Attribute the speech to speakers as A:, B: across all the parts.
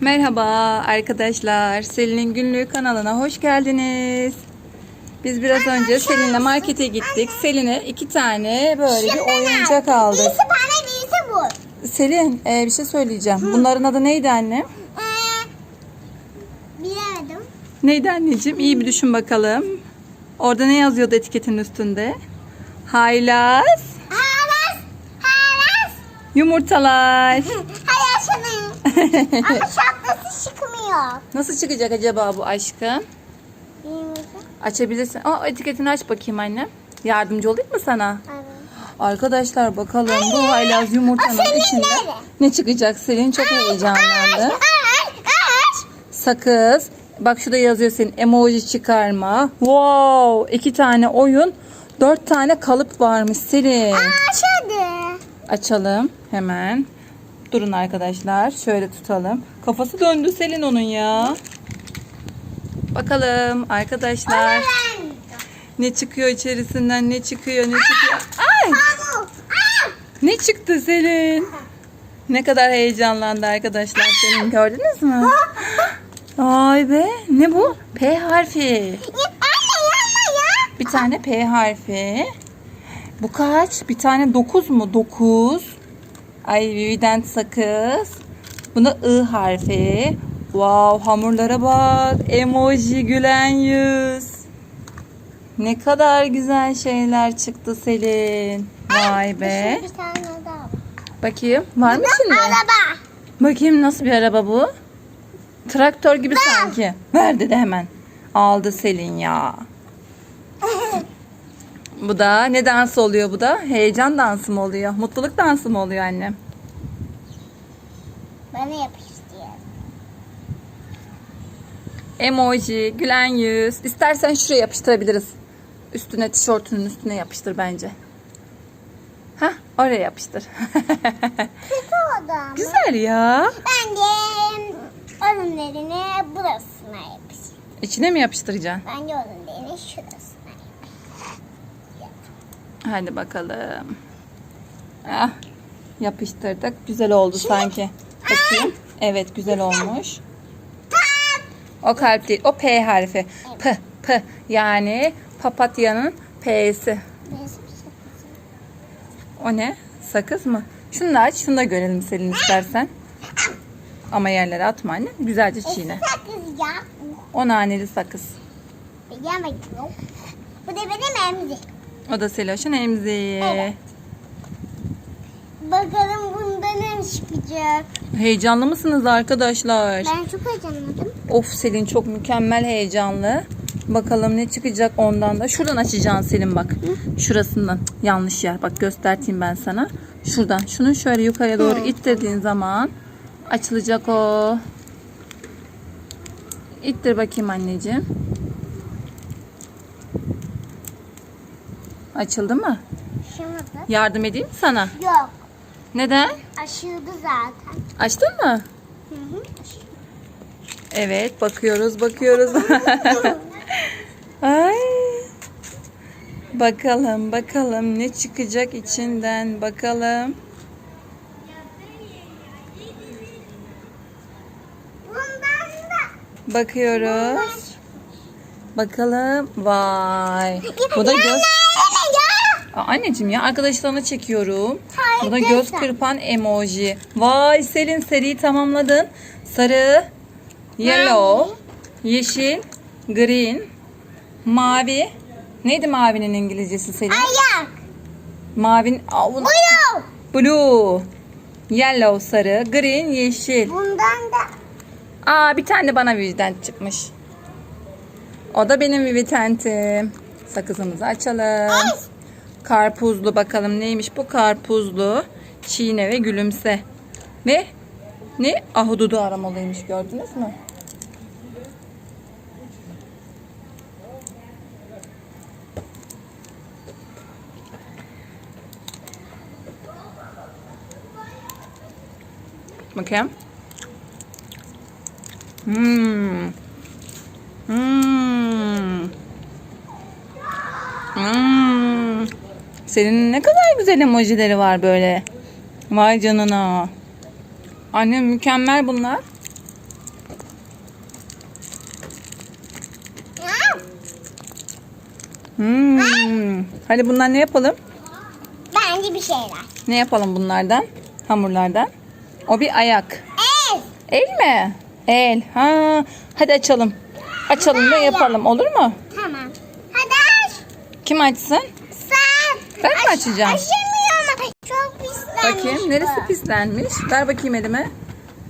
A: Merhaba arkadaşlar. Selin'in günlüğü kanalına hoş geldiniz. Biz biraz önce Selin'le markete gittik. Selin'e iki tane böyle bir oyuncak aldık.
B: Birisi bana birisi bu.
A: Selin e, bir şey söyleyeceğim. Bunların adı neydi annem?
B: Ee, bilemedim.
A: Neydi anneciğim? İyi bir düşün bakalım. Orada ne yazıyordu etiketin üstünde? Haylaz
B: Halas. Halas.
A: yumurtalar.
B: Ama şapkası çıkmıyor.
A: Nasıl çıkacak acaba bu aşkım?
B: Bilmiyorum.
A: Açabilirsin. Aa, etiketini aç bakayım annem. Yardımcı olayım mı sana?
B: Evet.
A: Arkadaşlar bakalım bu haylaz yumurtanın içinde
B: nere?
A: ne çıkacak? Selin çok heyecanlandı.
B: Aç, aç.
A: Sakız. Bak şurada yazıyor senin emoji çıkarma. Wow! iki tane oyun. Dört tane kalıp varmış Selin.
B: Hadi.
A: Açalım hemen. Durun arkadaşlar. Şöyle tutalım. Kafası döndü Selin onun ya. Bakalım arkadaşlar. Ne çıkıyor içerisinden? Ne çıkıyor? Ne çıkıyor? Ay! Ne çıktı Selin? Ne kadar heyecanlandı arkadaşlar Selin gördünüz mü? Ay be ne bu? P harfi. Bir tane P harfi. Bu kaç? Bir tane 9 mu? 9. Ay Vivident sakız. Bunda I harfi. Wow hamurlara bak. Emoji gülen yüz. Ne kadar güzel şeyler çıktı Selin. Vay be.
B: Bir tane daha var.
A: Bakayım. Var mı şimdi?
B: Araba.
A: Bakayım nasıl bir araba bu? Traktör gibi sanki. Ver dedi hemen. Aldı Selin ya. Bu da ne dansı oluyor bu da? Heyecan dansı mı oluyor? Mutluluk dansı mı oluyor annem?
B: Bana yapıştı.
A: Emoji, gülen yüz. İstersen şuraya yapıştırabiliriz. Üstüne tişörtünün üstüne yapıştır bence. Hah oraya yapıştır.
B: Kötü oldu ama.
A: Güzel ya.
B: Ben de örümlerini burasına yapıştırdım.
A: İçine mi yapıştıracaksın?
B: Ben de örümlerini şurasına
A: Hadi bakalım. Ah, yapıştırdık. Güzel oldu sanki. Bakayım. Evet güzel olmuş. O kalp değil. O P harfi. P, P. Yani papatyanın P'si. O ne? Sakız mı? Şunu da aç. Şunu da görelim Selin istersen. Ama yerlere atma anne. Güzelce çiğne.
B: Sakız ya.
A: O naneli sakız.
B: Yemedim. Bu da benim emzi.
A: O da Seloş'un emziği.
B: Evet. Bakalım bunda ne çıkacak.
A: Heyecanlı mısınız arkadaşlar?
B: Ben çok heyecanlandım.
A: Of Selin çok mükemmel heyecanlı. Bakalım ne çıkacak ondan da. Şuradan açacaksın Selin bak. Şurasından. Cık, Yanlış yer. Bak göstereyim ben sana. Şuradan. Şunu şöyle yukarıya doğru ittirdiğin zaman açılacak o. İttir bakayım anneciğim. Açıldı mı?
B: Şimdi
A: Yardım edeyim mi sana?
B: yok.
A: Neden?
B: Aşırdı zaten.
A: Açtın mı?
B: Hı hı.
A: Evet bakıyoruz bakıyoruz. Ay. Bakalım bakalım ne çıkacak içinden bakalım.
B: Bundan da.
A: Bakıyoruz. Bakalım. Vay. Bu da göz... Aa, anneciğim ya arkadaşlarına çekiyorum.
B: Hayır,
A: Bu da göz kırpan emoji. Vay Selin seriyi tamamladın. Sarı, yellow, yeşil, green, mavi. Neydi mavinin İngilizcesi Selin?
B: Ayak.
A: Mavin, Aa,
B: Blue.
A: blue, yellow sarı, green yeşil.
B: Bundan da.
A: Aa bir tane bana Vivident çıkmış. O da benim Vivident'im. Sakızımızı açalım. Karpuzlu bakalım neymiş bu karpuzlu. Çiğne ve gülümse. Ve ne? Ahududu aramalıymış gördünüz mü? Bakayım. Hmm. Hmm. Senin ne kadar güzel emojileri var böyle. Vay canına. Anne mükemmel bunlar. Hmm. Hadi bunlar ne yapalım?
B: Bence bir şeyler.
A: Ne yapalım bunlardan? Hamurlardan. O bir ayak.
B: El.
A: El mi? El. Ha. Hadi açalım. Açalım da yapalım. Olur mu?
B: Tamam. Hadi aç.
A: Kim açsın? Ben mi açacağım?
B: Açamıyorum ama çok pislenmiş
A: Bakayım neresi
B: bu.
A: pislenmiş? Ver bakayım elime.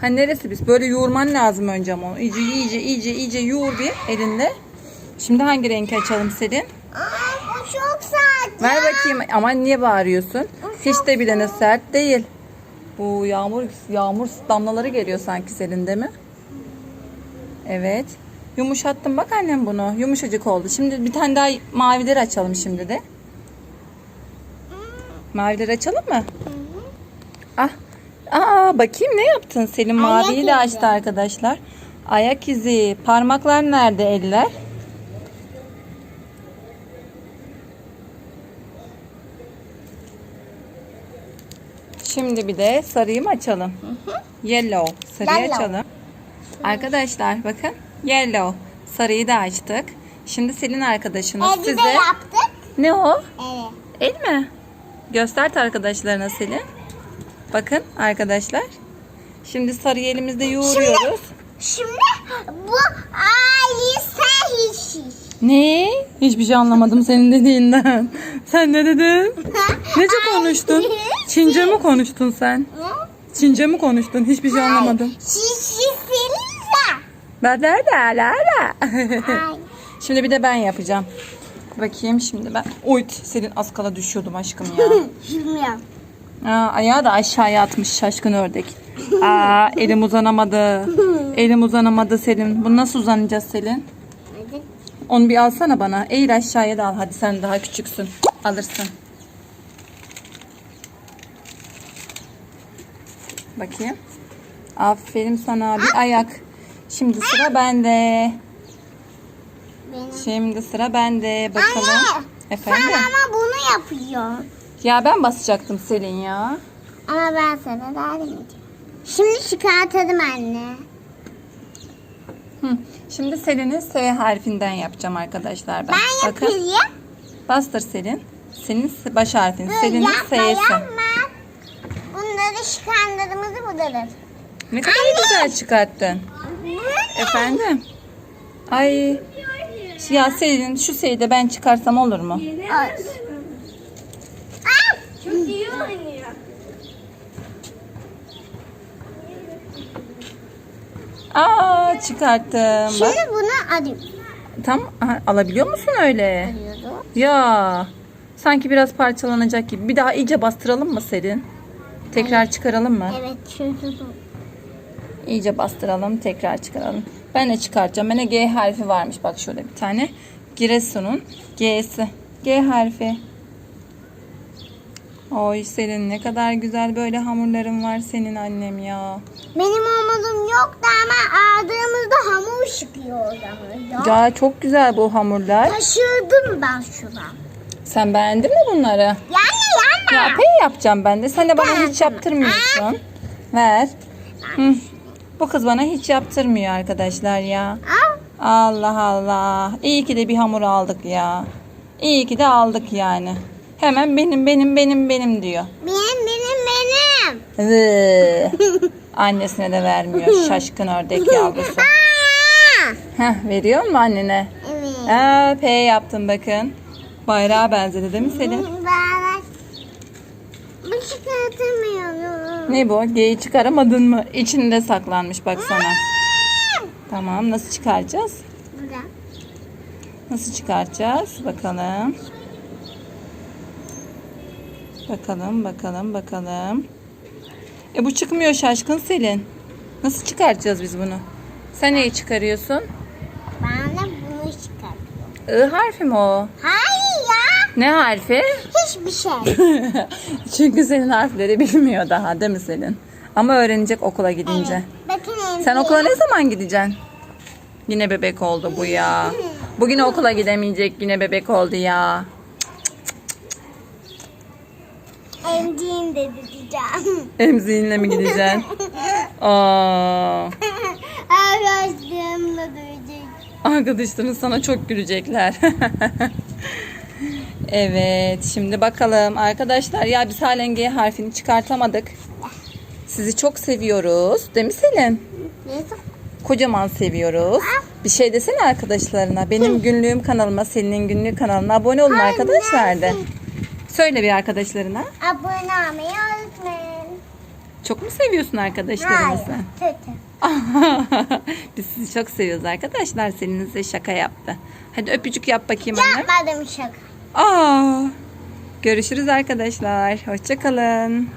A: Ha neresi pis? Böyle yoğurman lazım önce ama onu. İyice iyice iyice iyice yoğur bir elinde. Şimdi hangi renk açalım Selin?
B: Aa, bu çok sert.
A: Ver bakayım. Ama niye bağırıyorsun? Hiç de bilene sert değil. Bu yağmur yağmur damlaları geliyor sanki Selin değil mi? Evet. Yumuşattım bak annem bunu. Yumuşacık oldu. Şimdi bir tane daha mavileri açalım şimdi de. Mavileri açalım mı? Ah. Aa bakayım ne yaptın Selin?
B: Ayak
A: Maviyi
B: izi.
A: de açtı arkadaşlar. Ayak izi. Parmaklar nerede eller? Şimdi bir de sarıyı mı açalım? Yellow. Sarıyı
B: Yellow.
A: açalım. Arkadaşlar bakın. Yellow. Sarıyı da açtık. Şimdi Selin arkadaşınız
B: de
A: size...
B: yaptık.
A: Ne o?
B: Evet.
A: El mi? Göstert arkadaşlarına Selin. Bakın arkadaşlar. Şimdi sarıyı elimizde yoğuruyoruz.
B: Şimdi bu ailesi hiç.
A: Ne? Hiçbir şey anlamadım senin dediğinden. Sen ne dedin? Nece konuştun? Çince mi konuştun sen? Çince mi konuştun? Hiçbir şey anlamadım. Şimdi bir de ben yapacağım. Bakayım şimdi ben. Oy senin az kala düşüyordum aşkım ya.
B: Bilmiyorum.
A: Aa, ayağı da aşağıya atmış şaşkın ördek. Aa, elim uzanamadı. Elim uzanamadı Selin. Bunu nasıl uzanacağız Selin? Onu bir alsana bana. Eğil aşağıya da al. Hadi sen daha küçüksün. Alırsın. Bakayım. Aferin sana. Bir ayak. Şimdi sıra bende.
B: Benim.
A: Şimdi sıra bende. Bakalım.
B: Anne.
A: Efendim?
B: Sen ama bunu yapıyorsun.
A: Ya ben basacaktım Selin ya.
B: Ama ben sana daha demeyeceğim. Şimdi çıkartalım anne.
A: Hı. Şimdi Selin'in S harfinden yapacağım arkadaşlar ben.
B: Ben
A: Bakın.
B: yapayım.
A: Bastır Selin. Senin baş harfin.
B: Dur,
A: Selin'in
B: yapma
A: S'si.
B: yapma. Bunları çıkardığımızı bulalım.
A: Ne kadar güzel çıkarttın. Efendim? Ay. Ya Selin şu S'yi de ben çıkarsam olur mu?
B: Olsun. Çok iyi oynuyor.
A: Aa çıkarttım. Bak.
B: Şimdi bunu alayım.
A: Tam aha, alabiliyor musun öyle?
B: Alıyorum.
A: Ya. Sanki biraz parçalanacak gibi. Bir daha iyice bastıralım mı Selin? Tekrar çıkaralım mı?
B: Evet çünkü bu.
A: İyice bastıralım, tekrar çıkaralım. Ben de çıkartacağım. Bana G harfi varmış. Bak şöyle bir tane. Giresun'un G'si. G harfi. Oy senin ne kadar güzel böyle hamurların var senin annem ya.
B: Benim olmadığım yoktu ama aldığımızda hamur çıkıyor o zaman. Ya.
A: Ya çok güzel bu hamurlar.
B: Taşırdım ben şuna.
A: Sen beğendin mi bunları?
B: Yani
A: Ya
B: yana.
A: pey yapacağım ben de. Sen de bana hiç yaptırmıyorsun. Ver. Hı. Bu kız bana hiç yaptırmıyor arkadaşlar ya.
B: Al.
A: Allah Allah. İyi ki de bir hamur aldık ya. İyi ki de aldık yani. Hemen benim benim benim benim diyor.
B: Benim benim benim.
A: Vıı. Annesine de vermiyor. Şaşkın ördek yavrusu. Heh, veriyor mu annene?
B: Evet.
A: Aa, P yaptım bakın. Bayrağa benzedi değil mi Selin?
B: Ben bu çıkartamıyorum.
A: Ne bu? G'yi çıkaramadın mı? İçinde saklanmış baksana. Tamam nasıl çıkaracağız?
B: Burada.
A: Nasıl çıkaracağız? Bakalım. Bakalım, bakalım, bakalım. E bu çıkmıyor şaşkın Selin. Nasıl çıkartacağız biz bunu? Sen neyi çıkarıyorsun?
B: Ben de bunu çıkartıyorum.
A: I harfi mi o?
B: Hayır.
A: Ne harfi?
B: Hiçbir şey.
A: Çünkü senin harfleri bilmiyor daha değil mi Selin? Ama öğrenecek okula gidince.
B: Bakın
A: Sen okula ne zaman gideceksin? Yine bebek oldu bu ya. Bugün okula gidemeyecek yine bebek oldu ya.
B: Emdiğim de diyeceğim.
A: Emziğinle mi gideceksin? Aa,
B: Arkadaşlarım da duyacak.
A: arkadaşların sana çok gülecekler. Evet şimdi bakalım arkadaşlar ya biz halen G harfini çıkartamadık. Sizi çok seviyoruz. Değil mi Selin?
B: Neyse.
A: Kocaman seviyoruz. Bir şey desene arkadaşlarına. Benim günlüğüm kanalıma, Selin'in günlüğü kanalına abone olun arkadaşlar de. Söyle bir arkadaşlarına.
B: Abone olmayı unutmayın.
A: Çok mu seviyorsun
B: Hayır.
A: arkadaşlarımızı?
B: Kötü.
A: Biz sizi çok seviyoruz arkadaşlar. Selin size şaka yaptı. Hadi öpücük yap bakayım anne.
B: Yapmadım şaka.
A: Aa, görüşürüz arkadaşlar. Hoşçakalın.